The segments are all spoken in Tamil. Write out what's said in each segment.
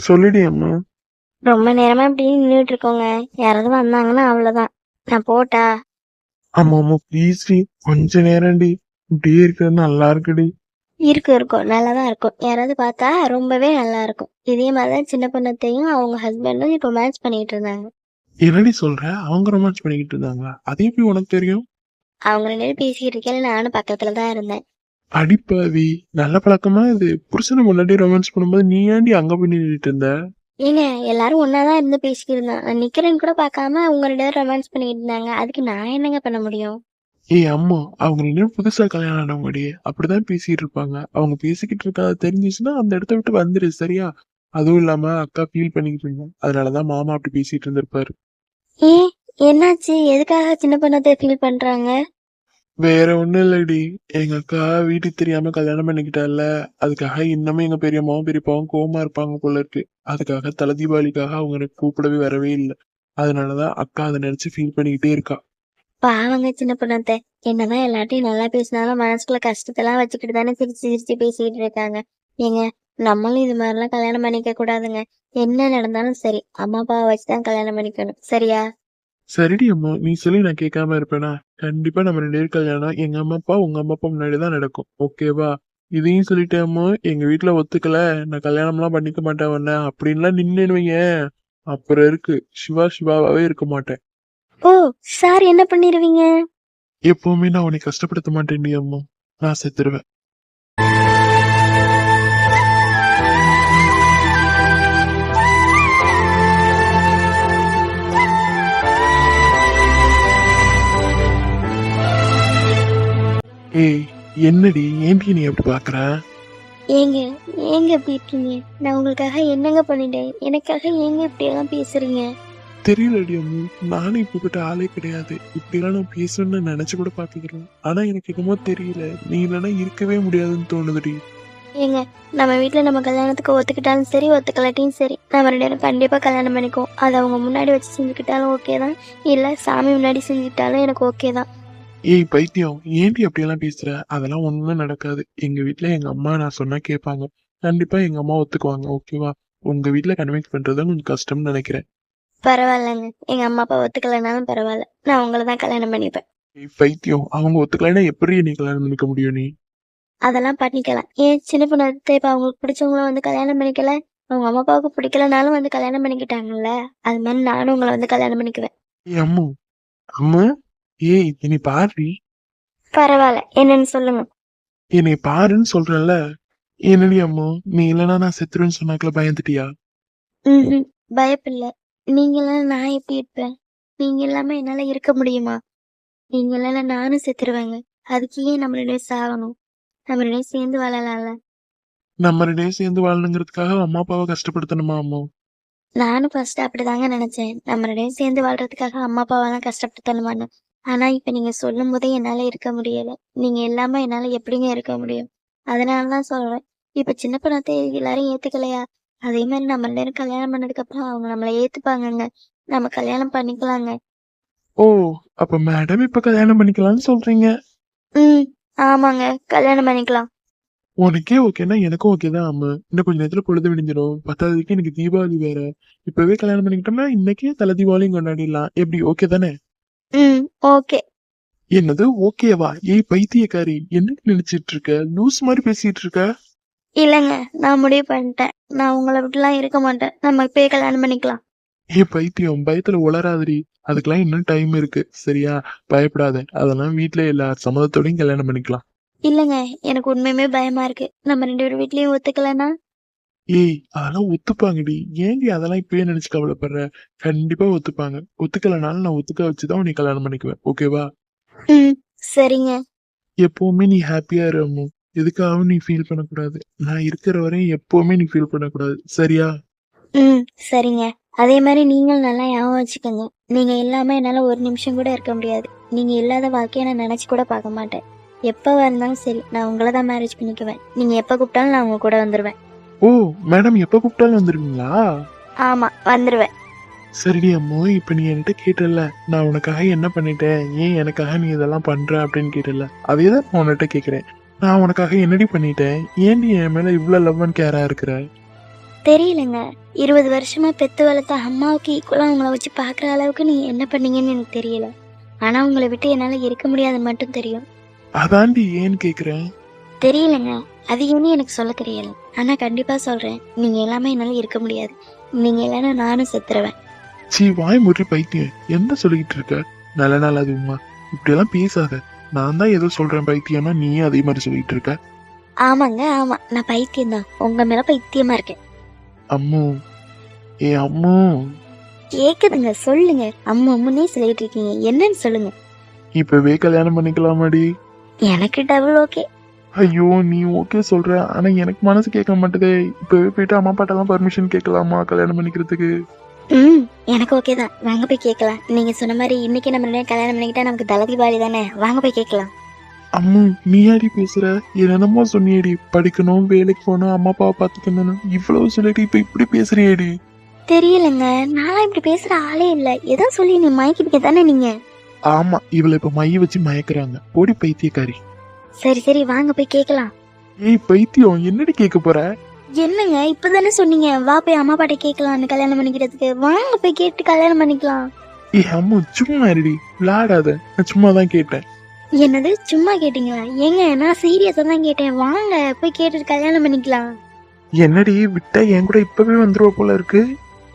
சொல்லிடி அம்மா. ரொம்ப நேரமா இப்படி நின்றுட்டு இருக்கோங்க யாராவது வந்தாங்கன்னா அவ்வளவுதான். நான் போட்டா? ஆமா ஆமா ப்ளீஸ் டி. கொஞ்ச நேரம்டி. இப்படியே இருக்கிறது நல்லா இருக்குடி. இருக்கும் இருக்கும். நல்லா தான் இருக்கும். யாராவது பார்த்தா ரொம்பவே நல்லா இருக்கும். இதே மாதிரி தான் சின்ன பொண்ணத்தையும் அவங்க ஹஸ்பண்டும் இப்போ மேட்ச் பண்ணிட்டு இருந்தாங்க. என்னடி சொல்ற? அவங்க ரொமான்ஸ் பண்ணிக்கிட்டு இருந்தாங்களா? அது எப்படி உனக்கு தெரியும்? அவங்க ரெண்டு பேரும் பேசிக்கிட்டு இருக்கையில நானும் பக்கத்துல தான் இருந்தேன். அடிப்பாவி நல்ல பழக்கமா இது. புருஷனை முன்னாடி ரொமான்ஸ் பண்ணும்போது நீ ஏன்டி அங்க போய் நின்றுட்டு இருந்த? ஏங்க எல்லாரும் ஒன்னாதான் இருந்து பேசிக்கிட்டு இருந்தோம் நான் நிக்கிறேன்னு கூட பார்க்காம அவங்க ரெண்டு பேரும் ரொமான்ஸ் பண்ணிக்கிட்டு இருந்தாங்க. அதுக்கு நான் என்னங்க பண்ண முடியும்? ஏய் அம்மா அவங்க ரெண்டு புதுசா கல்யாணம் ஆனவங்கடி. அப்படிதான் பேசிட்டு இருப்பாங்க. அவங்க பேசிக்கிட்டு இருக்கா தெரிஞ்சுச்சுன்னா அந்த இடத்த விட்டு வந்துரு சரியா? அதுவும் இல்லாம அக்கா ஃபீல் பண்ணிக்கிட்டு இருந்தாங்க அதனாலதான் மாமா அப்படி பேசிட்டு இருந்திருப்பாரு. ஏ என்னாச்சு? எதுக்காக சின்ன பொண்ணத்தை ஃபீல் பண்றாங்க? வேற ஒண்ணும் இல்லடி. எங்க அக்கா வீட்டுக்கு தெரியாம கல்யாணம் பண்ணிக்கிட்டால. அதுக்காக இன்னமும் எங்க பெரியம்மாவும் பெரியப்பாவும் கோமா இருப்பாங்க போல இருக்கு. அதுக்காக தலை தீபாவளிக்காக அவங்க எனக்கு கூப்பிடவே வரவே இல்லை. அதனாலதான் அக்கா அதை நினைச்சு ஃபீல் பண்ணிக்கிட்டே இருக்கா. பாவங்க சின்ன பொண்ணத்தை என்னதான் எல்லாத்தையும் நல்லா பேசினாலும் மனசுக்குள்ள கஷ்டத்தெல்லாம் வச்சுக்கிட்டு தானே சிரிச்சு சிரிச்சு பேசிக்கிட்டு இருக்காங்க. ஏங்க நம்மளும் இது மாதிரிலாம் கல்யாணம் பண்ணிக்க கூடாதுங்க. என்ன நடந்தாலும் சரி அம்மா அப்பாவை வச்சுதான் கல்யாணம் பண்ணிக்கணும். சரியா? சரிடி அம்மா நீ சொல்லி நான் கேட்காம இருப்பேனா? கண்டிப்பா நம்ம ரெண்டு பேரும் கல்யாணம் எங்க அம்மா அப்பா உங்க அம்மா அப்பா முன்னாடி தான் நடக்கும். ஓகேவா இதையும் சொல்லிட்டேன் அம்மா எங்க வீட்டுல ஒத்துக்கல. நான் கல்யாணம்லாம் பண்ணிக்க மாட்டேன் உன்னை. அப்படின்லாம் நின்னு வைங்க அப்புறம் இருக்கு. சிவா சிவாவாவே இருக்க மாட்டேன். ஓ சார் என்ன பண்ணிடுவீங்க எப்பவுமே நான் உன்னை கஷ்டப்படுத்த மாட்டேன்டி அம்மா. நான் செத்துருவேன். ஏய் என்னடி ஏன்டி நீ அப்படி பாக்குற? ஏங்க ஏங்க இப்படி இருக்கீங்க? நான் உங்களுக்காக என்னங்க பண்ணிட்டேன்? எனக்காக ஏங்க இப்படி எல்லாம் பேசுறீங்க? தெரியலடி அம்மு நானும் இப்படிப்பட்ட ஆளே கிடையாது. இப்படிலாம் நான் பேசணும்னு நினைச்சு கூட பாத்துக்கிறேன் ஆனா எனக்கு என்னமோ தெரியல நீ இல்லைன்னா இருக்கவே முடியாதுன்னு தோணுதுடி. ஏங்க நம்ம வீட்ல நம்ம கல்யாணத்துக்கு ஒத்துக்கிட்டாலும் சரி ஒத்துக்கலாட்டியும் சரி நம்ம ரெண்டு பேரும் கண்டிப்பா கல்யாணம் பண்ணிக்குவோம். அதை அவங்க முன்னாடி வச்சு செஞ்சுக்கிட்டாலும் ஓகே தான். இல்ல சாமி முன்னாடி செஞ்சுக்கிட்டாலும் எனக்கு ஓகே தான். ஏய் பைத்தியம் ஏன்டி அப்படியெல்லாம் பேசுற? அதெல்லாம் ஒண்ணும் நடக்காது. எங்க வீட்ல எங்க அம்மா நான் சொன்னா கேட்பாங்க. கண்டிப்பா எங்க அம்மா ஒத்துக்குவாங்க ஓகேவா உங்க வீட்ல கன்வின்ஸ் பண்றது கொஞ்சம் கஷ்டம்னு நினைக்கிறேன். பரவாயில்லைங்க. எங்க அம்மா அப்பா ஒத்துக்கலைனாலும் பரவாயில்ல. நான் உங்களை தான் கல்யாணம் பண்ணிப்பேன். ஏய் பைத்தியம் அவங்க ஒத்துக்கலைன்னா எப்படி நீ கல்யாணம் பண்ணிக்க முடியும் நீ? அதெல்லாம் பண்ணிக்கலாம். ஏன் சின்ன பொண்ணு இப்ப அவங்களுக்கு பிடிச்சவங்கள வந்து கல்யாணம் பண்ணிக்கல? அவங்க அம்மா அப்பாவுக்கு பிடிக்கலனாலும் வந்து கல்யாணம் பண்ணிக்கிட்டாங்கல்ல? அது மாதிரி நானும் உங்களை வந்து கல்யாணம் பண்ணிக்குவேன். ஏய் அம்மு அம்மு? ஏய் என்னை பாருடி பரவாயில்ல என்னன்னு சொல்லுங்க. என்னை பாருன்னு சொல்றேன்ல. என்னடி அம்மு நீ இல்லைன்னா நான் செத்துருவேன்னு சொன்னாக்கல பயந்துட்டியா? ம் பயப்பில்ல. நீங்க இல்லைன்னா நான் எப்படி இருப்பேன்? நீங்க இல்லாம என்னால இருக்க முடியுமா? நீங்க இல்லைன்னா நானும் செத்துருவேங்க. அதுக்கு ஏன் நம்ம ரெண்டு சாகணும்? நம்ம ரெண்டு சேர்ந்து வாழலாம்ல. நம்ம ரெண்டே சேர்ந்து வாழணுங்கிறதுக்காக அம்மா அப்பாவை கஷ்டப்படுத்தணுமா அம்மா? நானும் ஃபர்ஸ்ட் அப்படிதாங்க நினைச்சேன். நம்ம ரெண்டு பேரும் சேர்ந்து வாழ்றதுக்காக அம்மா அப்பாவெல்லாம் கஷ்டப்படுத்தணுமான்னு. ஆனா இப்ப நீங்க சொல்லும் போதே என்னால இருக்க முடியல. நீங்க இல்லாம என்னால எப்படிங்க இருக்க முடியும்? அதனாலதான் சொல்றேன். இப்ப சின்ன பணத்தை எல்லாரும் ஏத்துக்கலையா? அதே மாதிரி நம்ம பேரும் கல்யாணம் பண்ணதுக்கு அப்புறம் அவங்க நம்மள ஏத்துப்பாங்கங்க. நம்ம கல்யாணம் பண்ணிக்கலாங்க. ஓ அப்ப மேடம் இப்ப கல்யாணம் பண்ணிக்கலாம்னு சொல்றீங்க? ம் ஆமாங்க. கல்யாணம் பண்ணிக்கலாம். உனக்கே ஓகேன்னா எனக்கும் ஓகே தான் அம்மா. இன்னும் கொஞ்ச நேரத்துல பொழுது விடிஞ்சிடும். பத்தாவதுக்கு எனக்கு தீபாவளி வேற. இப்பவே கல்யாணம் பண்ணிக்கிட்டோம்னா இன்னைக்கே தலை தீபாவளியும் கொண்டாடிடலாம். எப்படி? ஓகே தானே? ம் ஓகே. என்னது ஓகேவா? ஏய் பைத்தியக்காரி என்ன நினைச்சிட்டு இருக்க லூஸ் மாதிரி பேசிட்டு இருக்க இல்லைங்க நான் முடிவு பண்ணிட்டேன். நான் உங்களை விட்டுலாம் இருக்க மாட்டேன். நம்ம இப்பயே கல்யாணம் பண்ணிக்கலாம். ஏ பைத்தியம் பயத்துல உளராதடி அதுக்கெல்லாம் இன்னும் டைம் இருக்கு. சரியா? பயப்படாத. அதெல்லாம் வீட்ல எல்லா சம்மதத்தோடையும் கல்யாணம் பண்ணிக்கலாம். இல்லைங்க எனக்கு உண்மையுமே பயமா இருக்கு. நம்ம ரெண்டு பேரும் வீட்லயும் ஒத்துக்கலன்னா? ஏய் அதெல்லாம் ஒத்துப்பாங்கடி. ஏன்டி அதெல்லாம் இப்பயே நினைச்சு கவலைப்படுற? கண்டிப்பா ஒத்துப்பாங்க. ஒத்துக்கலனாலும் நான் ஒத்துக்க வச்சுதான் உன்னை கல்யாணம் பண்ணிக்குவேன். ஓகேவா ம் சரிங்க. எப்பவுமே நீ ஹாப்பியா இருமோ எதுக்காகவும் நீ ஃபீல் பண்ணக்கூடாது. நான் இருக்கிற வரையும் எப்பவுமே நீ ஃபீல் பண்ணக்கூடாது. சரியா? ம் சரிங்க. அதே மாதிரி நீங்களும் நல்லா ஞாபகம் வச்சுக்கோங்க. நீங்க இல்லாம என்னால ஒரு நிமிஷம் கூட இருக்க முடியாது. நீங்க இல்லாத வாழ்க்கைய நான் நினைச்சு கூட பார்க்க மாட்டேன். எப்ப இருந்தாலும் சரி நான் உங்களை தான் மேரேஜ் பண்ணிக்குவேன். நீங்க எப்ப கூப்பிட்டாலும் நான் உங்க கூட வந்துருவேன். ஓ மேடம் எப்ப கூப்பிட்டாலும் வந்துருவீங்களா? ஆமா வந்துருவேன். சரிடி அம்மோ இப்ப நீ என்கிட்ட கேட்டல. நான் உனக்காக என்ன பண்ணிட்டேன்? ஏன் எனக்காக நீ இதெல்லாம் பண்ற அப்படின்னு கேட்டல. அதே தான் நான் உன்கிட்ட கேக்குறேன். நான் உனக்காக என்னடி பண்ணிட்டேன்? ஏன்டி என் மேல இவ்வளவு லவ் அண்ட் கேரா இருக்கிற? தெரியலங்க. இருபது வருஷமா பெத்து வளர்த்த அம்மாவுக்கு ஈக்குவலாக உங்களை வச்சு பார்க்குற அளவுக்கு நீங்கள் என்ன பண்ணீங்கன்னு எனக்கு தெரியல. ஆனால் உங்களை விட்டு என்னால் இருக்க முடியாதுன்னு மட்டும் தெரியும். அதாண்டி ஏன்னு கேக்குறேன். தெரியலங்க. அது ஏன்னு எனக்கு சொல்ல தெரியல. ஆனால் கண்டிப்பாக சொல்கிறேன் நீங்கள் எல்லாமே என்னால் இருக்க முடியாது. நீங்கள் இல்லைன்னா நானும் செத்துருவேன். சீ வாய் முறி பைத்தியம். என்ன சொல்லிக்கிட்டு இருக்க? நல்ல நாள் அதுமா இப்படியெல்லாம் பேசாத. நான் தான் ஏதோ சொல்றேன் பைத்தியம்னா நீயே அதே மாதிரி சொல்லிட்டு இருக்க. ஆமாங்க ஆமாம் நான் பைத்தியம் தான் உங்கள் மேலே பைத்தியமாக இருக்கேன். அம்மு. ஏ அம்மு. கேட்குதுங்க சொல்லுங்க. அம்மா அம்முன்னே சொல்லிட்டு இருக்கீங்க. என்னன்னு சொல்லுங்க. இப்பவே கல்யாணம் பண்ணிக்கலாமாடி? எனக்கு டபுள் ஓகே ஐயோ நீ ஓகே சொல்ற. ஆனா எனக்கு மனசு கேட்க மாட்டேதே. இப்பவே போயிட்டு அம்மா அப்பாட்டெல்லாம் பர்மிஷன் கேட்கலாமா கல்யாணம் பண்ணிக்கிறதுக்கு? ம் எனக்கு ஓகே தான். வாங்க போய் கேட்கலாம். நீங்கள் சொன்ன மாதிரி இன்னைக்கு நம்ம கல்யாணம் பண்ணிக்கிட்டா நமக்கு தலதி பாடி தானே? வாங்க போய் கேட்கலாம். அம்மு நீ யாடி பேசுற? என்னென்னமோ சொன்னியடி. படிக்கணும் வேலைக்கு போகணும் அம்மா அப்பாவை பார்த்துக்கணும் இவ்வளவு சொல்லிட்டு இப்ப இப்படி பேசுறியேடி? தெரியலங்க. நான் இப்படி பேசுற ஆளே இல்லை. ஏதோ சொல்லி நீ மயக்கிப்பிக்க தானே நீங்க? ஆமா இவளை இப்ப மைய வச்சு மயக்குறாங்க. போடி பைத்தியக்காரி. சரி சரி வாங்க போய் கேட்கலாம் ஏய் பைத்தியம் என்னடி கேட்க போற? என்னங்க இப்பதானே சொன்னீங்க வா போய் அம்மா பாட்ட கேட்கலாம்னு கல்யாணம் பண்ணிக்கிறதுக்கு. வாங்க போய் கேட்டு கல்யாணம் பண்ணிக்கலாம். ஏய் அம்மு சும்மா இருடி விளாடாத நான் சும்மா தான் கேட்டேன். என்னது சும்மா கேட்டீங்களா? ஏங்க நான் சீரியஸா தான் கேட்டேன். வாங்க போய் கேட்டுட்டு கல்யாணம் பண்ணிக்கலாம். என்னடி விட்டா என் கூட இப்பவே வந்துருவ போல இருக்கு?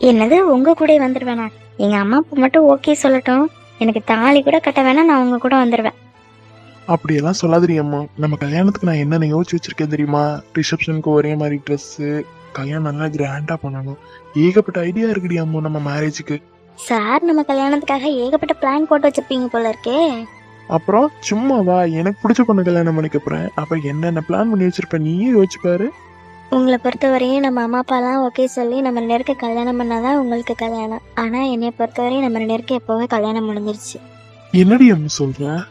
என்னது உங்க கூட வந்துடுவேனா எங்க அம்மா அப்பா மட்டும் ஓகே சொல்லட்டும். எனக்கு தாலி கூட கட்ட வேணாம் நான் உங்க கூட வந்துடுவேன் அப்படியெல்லாம் சொல்லாதடி அம்மா. நம்ம கல்யாணத்துக்கு நான் என்னென்ன யோசிச்சு வச்சிருக்கேன் தெரியுமா? ரிசப்ஷனுக்கு ஒரே மாதிரி ட்ரெஸ்ஸு கல்யாணம் நல்லா கிராண்டா பண்ணணும். ஏகப்பட்ட ஐடியா இருக்குடி அம்மா நம்ம மேரேஜுக்கு சார் நம்ம கல்யாணத்துக்காக ஏகப்பட்ட பிளான் போட்டு வச்சிருப்பீங்க போல இருக்கே. அப்புறம் சும்மா வா எனக்கு பிடிச்ச பொண்ணு கல்யாணம் பண்ணிக்க போறேன். அப்ப என்னென்ன பிளான் பண்ணி வச்சிருப்ப நீயே யோசிச்சு பாரு. உங்களை பொறுத்தவரையும் நம்ம அம்மா அப்பாலாம் ஓகே சொல்லி நம்ம ரெண்டு பேருக்கு கல்யாணம் பண்ணாதான் உங்களுக்கு கல்யாணம். ஆனால் என்னைய பொறுத்தவரையும் நம்ம ரெண்டு பேருக்கு எப்போவே கல்யாணம் முடிஞ்சிருச்சு. என்னடி அம்மா சொல்ற?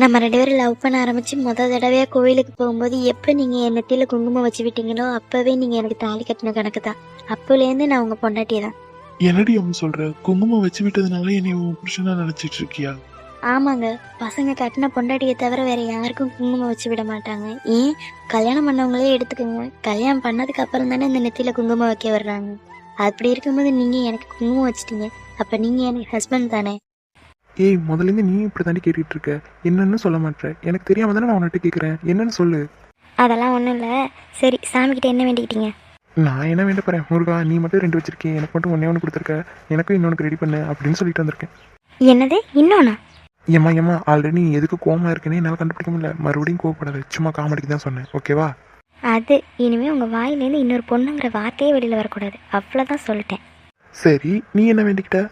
நம்ம ரெண்டு பேரும் லவ் பண்ண ஆரம்பிச்சு முத தடவையாக கோயிலுக்கு போகும்போது எப்போ நீங்கள் என் நெத்தியில் குங்குமம் வச்சு விட்டீங்களோ அப்போவே நீங்கள் எனக்கு தாலி கட்டின கணக்கு தான். அப்போலேருந்து நான் உங்கள் பொண்டாட்டி தான். என்னடி அம்மா சொல்ற? குங்குமம் வச்சு விட்டதுனால என்னை உன் புருஷனா நினைச்சிட்டு இருக்கியா? ஆமாங்க. பசங்க கட்டின பொண்டாட்டியை தவிர வேற யாருக்கும் குங்குமம் வச்சு விட மாட்டாங்க. ஏன்? கல்யாணம் பண்ணவங்களே எடுத்துக்கோங்க. கல்யாணம் பண்ணதுக்கு அப்புறம் தானே இந்த நெத்தியில குங்குமம் வைக்க வர்றாங்க. அப்படி இருக்கும்போது நீங்க எனக்கு குங்குமம் வச்சிட்டீங்க. அப்ப நீங்க எனக்கு ஹஸ்பண்ட் தானே? ஏய் முதல்ல இருந்து நீ இப்படி தாண்டி கேட்டுட்டு இருக்க. என்னன்னு சொல்ல மாட்டேன் எனக்கு தெரியாம தானே நான் உன்கிட்ட கேக்குறேன். என்னன்னு சொல்லு. அதெல்லாம் ஒன்றும் இல்லை. சரி சாமிக்கிட்ட என்ன வேண்டிக்கிட்டீங்க? நான் என்ன வேண்ட போறேன்? முருகா நீ மட்டும் ரெண்டு வச்சிருக்கேன் எனக்கு மட்டும் ஒன்னே ஒன்று கொடுத்துருக்க. எனக்கும் இன்னொன்று ரெடி பண்ணு அப்படின்னு சொல்லிட்டு வந்திருக்கேன். என்னது? இன்னொன்னா? ஏம்மா ஏம்மா ஆல்ரெடி நீ எதுக்கு கோவமா இருக்குன்னு என்னால் கண்டுபிடிக்க முடியல. மறுபடியும் கோவப்படாத. சும்மா காமெடிக்கு தான் சொன்னேன். ஓகேவா அது இனிமே உங்க வாயிலேருந்து இன்னொரு பொண்ணுங்கிற வார்த்தையே வெளியில வரக்கூடாது. அவ்வளோதான் சொல்லிட்டேன். சரி நீ என்ன வேண்டிக்கிட்ட?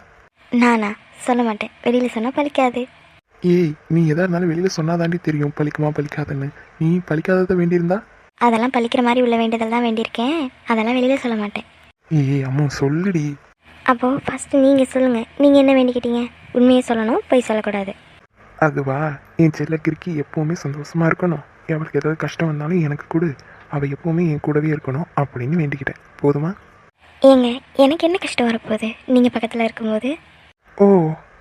நானா? சொல்ல மாட்டேன் வெளியில சொன்னா பலிக்காது ஏய் நீ எதா இருந்தாலும் வெளியில சொன்னாதாண்டி தெரியும். பலிக்குமா பலிக்காதுன்னு நீ பலிக்காததை வேண்டியிருந்தா? அதெல்லாம் பலிக்கிற மாதிரி உள்ள வேண்டியதெல்லாம் வேண்டியிருக்கேன். அதெல்லாம் வெளியில சொல்ல மாட்டேன் ஏய் அம்மா சொல்லுடி. அப்போது ஃபஸ்ட்டு நீங்கள் சொல்லுங்கள் நீங்கள் என்ன வேண்டிக்கிட்டீங்க? உண்மையை சொல்லணும் பொய் சொல்லக்கூடாது. அதுவா? என் செல்ல கிறுக்கி எப்பவுமே சந்தோஷமா இருக்கணும். அவளுக்கு ஏதாவது கஷ்டம் வந்தாலும் எனக்கு கொடு. அவள் எப்பவுமே என் கூடவே இருக்கணும் அப்படின்னு வேண்டிக்கிட்டேன். போதுமா? ஏங்க எனக்கு என்ன கஷ்டம் வரப்போகுது? நீங்கள் பக்கத்தில் இருக்கும்போது? ஓ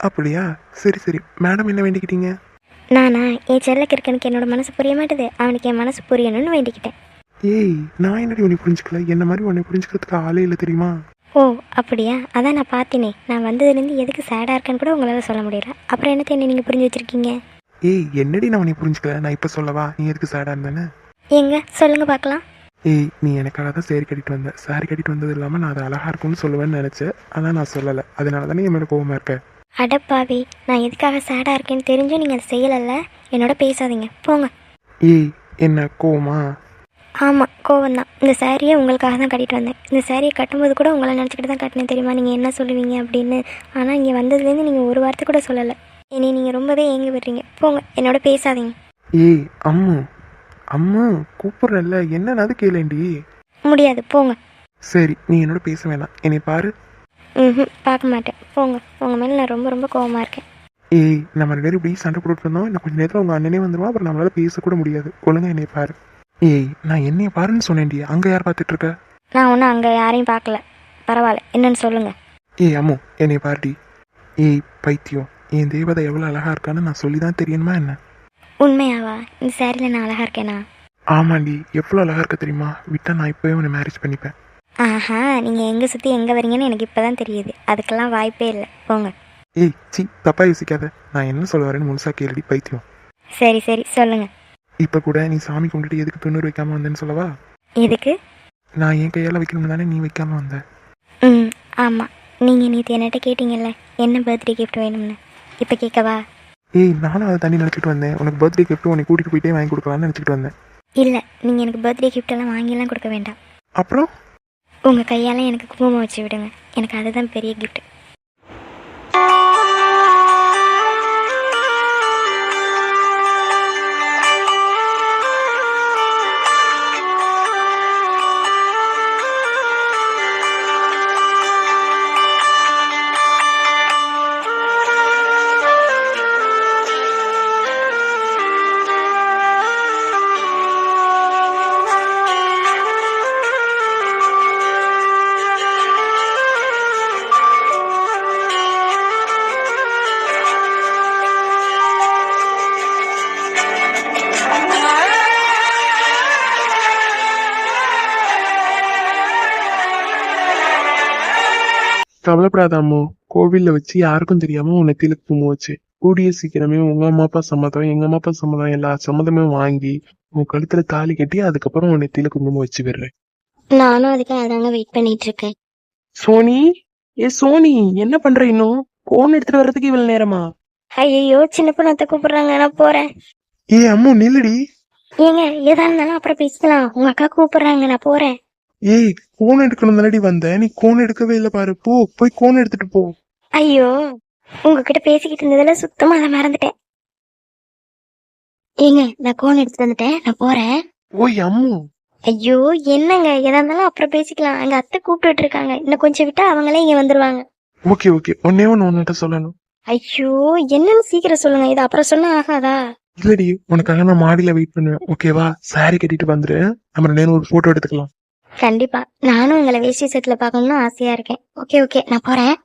அப்படியா? சரி சரி. மேடம் என்ன வேண்டிக்கிட்டீங்க? நானா? என் செல்ல கிறுக்கனுக்கு என்னோட மனசு புரிய மாட்டுது. அவனுக்கு என் மனசு புரியணும்னு வேண்டிக்கிட்டேன். ஏய் நான் என்னடி உன்னை புரிஞ்சுக்கல? என்ன மாதிரி உன்னை புரிஞ்சுக்கிறதுக்கு ஆளே இல்லை தெரியுமா? ஓ அப்படியா? அதான் நான் பார்த்தேனே. நான் வந்ததுலேருந்து எதுக்கு சேடாக இருக்கேன்னு கூட உங்களால் சொல்ல முடியல. அப்புறம் என்னத்தை என்ன நீங்கள் புரிஞ்சு வச்சுருக்கீங்க? ஏய் என்னடி நான் உன்னை புரிஞ்சுக்கல? நான் இப்போ சொல்லவா? நீ எதுக்கு சேடாக இருந்தேன்னு ஏங்க சொல்லுங்கள் பார்க்கலாம். ஏய் நீ எனக்காக தான் சேரி கட்டிட்டு வந்த. சாரி கட்டிட்டு வந்தது இல்லாமல் நான் அது அழகா இருக்கும்னு சொல்லுவேன்னு நினச்சேன். ஆனால் நான் சொல்லலை. அதனால தானே என் மேலே கோவமா இருக்க? அடப்பாவி நான் எதுக்காக சேடாக இருக்கேன்னு தெரிஞ்சும் நீங்கள் அதை செய்யலைல்ல? என்னோட பேசாதீங்க. போங்க. ஏய் என்ன கோவமா? ஆமாம் கோவம் தான் இந்த சாரியை உங்களுக்காக தான் கட்டிட்டு வந்தேன். இந்த சாரியை கட்டும்போது கூட உங்களை நினச்சிக்கிட்டு தான் கட்டினேன் தெரியுமா? நீங்கள் என்ன சொல்லுவீங்க அப்படின்னு. ஆனால் இங்கே வந்ததுலேருந்து நீங்கள் ஒரு வார்த்தை கூட சொல்லலை. என்னை நீங்கள் ரொம்பவே ஏங்கி விடுறீங்க. போங்க என்னோட பேசாதீங்க. ஏய் அம்மு அம்மு கூப்பிடுறல்ல என்னன்னு கேளேண்டி. முடியாது போங்க. சரி நீ என்னோட பேச வேணாம். என்னை பாரு. ம் பார்க்க மாட்டேன். போங்க. உங்கள் மேலே நான் ரொம்ப ரொம்ப கோவமாக இருக்கேன். ஏய் நம்ம ரெண்டு பேரும் இப்படி சண்டை போட்டுட்டு இருந்தோம். இன்னும் கொஞ்ச நேரத்தில் உங்க அண்ணனே வந்துருவா. அப்புறம் நம்மளால பேசக்கூட முடியாது. ஒழுங்கா என்னை பாரு. ஏய் நான் என்னைய பாருன்னு சொன்னேன்டி. அங்க யார் பார்த்துட்டு இருக்க? நான் ஒன்றும் அங்கே யாரையும் பார்க்கல. பரவாயில்ல. என்னன்னு சொல்லுங்கள் ஏய் அம்மு என்னை பாருடி. ஏய் பைத்தியம். என் தேவதை எவ்வளோ அழகா இருக்கான்னு நான் சொல்லி தான் தெரியணுமா என்ன? உண்மையாவா? இந்த சாரியில் நான் அழகாக இருக்கேனா? ஆமாண்டி எவ்வளோ அழகா இருக்க தெரியுமா? விட்டா நான் இப்போவே உன்னை மேரேஜ் பண்ணிப்பேன். ஆஹா நீங்கள் எங்கே சுற்றி எங்கே வரீங்கன்னு எனக்கு இப்போ தான் தெரியுது. அதுக்கெல்லாம் வாய்ப்பே இல்லை. போங்க. ஏய் சி தப்பா யோசிக்காத. நான் என்ன சொல்ல வரேன்னு முழுசா கேள்வி பைத்தியம். சரி சரி சொல்லுங்கள் இப்போ கூட நீ சாமி கும்பிட்டுட்டு எதுக்கு தொண்ணூறு வைக்காம வந்தேன்னு சொல்லவா? எதுக்கு? நான் என் கையால் வைக்கணும் தானே நீ வைக்காம வந்த? ம் ஆமாம் நீங்கள் நேற்று என்கிட்ட கேட்டிங்கல்ல என்ன பர்த்டே கிஃப்ட் வேணும்னு. இப்போ கேட்கவா? ஏய் நானும் அதை தண்ணி நினச்சிட்டு வந்தேன். உனக்கு பர்த்டே கிஃப்ட் உனக்கு கூட்டிகிட்டு போயிட்டே வாங்கி கொடுக்கலாம்னு நினச்சிட்டு வந்தேன். இல்லை நீங்கள் எனக்கு பர்த்டே கிஃப்டெல்லாம் வாங்கிலாம் கொடுக்க வேண்டாம். அப்புறம்? உங்கள் கையால் எனக்கு குங்குமம் வச்சு விடுங்க. எனக்கு அதுதான் பெரிய கிஃப்ட் கவலைப்படாத அம்மோ கோவில்ல வச்சு யாருக்கும் தெரியாம உன்னை திலுக்கு கும்பு வச்சு கூடிய சீக்கிரமே உங்க அம்மா அப்பா சம்மதம் எங்க அம்மா அப்பா சம்மதம் எல்லா சம்மதமே வாங்கி உன் கழுத்துல தாலி கட்டி அதுக்கப்புறம் உன்னை திலுக்கு கும்பு வச்சு விடுறேன். நானும் அதுக்காக தாங்க வெயிட் பண்ணிட்டு இருக்கேன். சோனி? ஏ சோனி என்ன பண்ற இன்னும்? கோன் எடுத்துட்டு வர்றதுக்கு இவ்வளவு நேரமா? ஐயோ சின்ன பொண்ணத்தை கூப்பிடுறாங்க நான் போகிறேன் ஏ அம்மு நில்லடி. ஏங்க எதா இருந்தாலும் அப்புறம் பேசிக்கலாம். உங்கள் அக்கா கூப்பிடுறாங்க நான் போகிறேன் ஏய் கோன் எடுக்கணும் தானடி வந்த நீ கோன் எடுக்கவே இல்லை பாரு. போ போய் கோன் எடுத்துட்டு போ. ஐயோ உங்ககிட்ட பேசிக்கிட்டு இருந்ததுல சுத்தமா அதை மறந்துட்டேன். ஏங்க நான் கோன் எடுத்துட்டு வந்துட்டேன். நான் போறேன். ஓய் அம்மு. ஐயோ என்னங்க? எதா இருந்தாலும் அப்புறம் பேசிக்கலாம். எங்க அத்தை கூப்பிட்டுட்டு இருக்காங்க இன்னும் கொஞ்சம் விட்டா அவங்களே இங்க வந்துருவாங்க. Okay okay. ஒன்னே ஒன்னு உன்கிட்ட சொல்லணும். ஐயோ என்னன்னு சீக்கிரம் சொல்லுங்க. இது அப்புறம் சொன்னா ஆகாதா? இல்லடி உனக்காக நான் மாடியில வெயிட் பண்ணுவேன். ஓகேவா சாரி கட்டிட்டு வந்துரு. நம்ம ரெண்டு பேரும் ஒரு போட்டோ எடுத்துக்கலாம். கண்டிப்பா. நானும் உங்களை வேஷ்டி செட்ல பார்க்கணும்னு ஆசையா இருக்கேன். Okay okay. நான் போறேன்.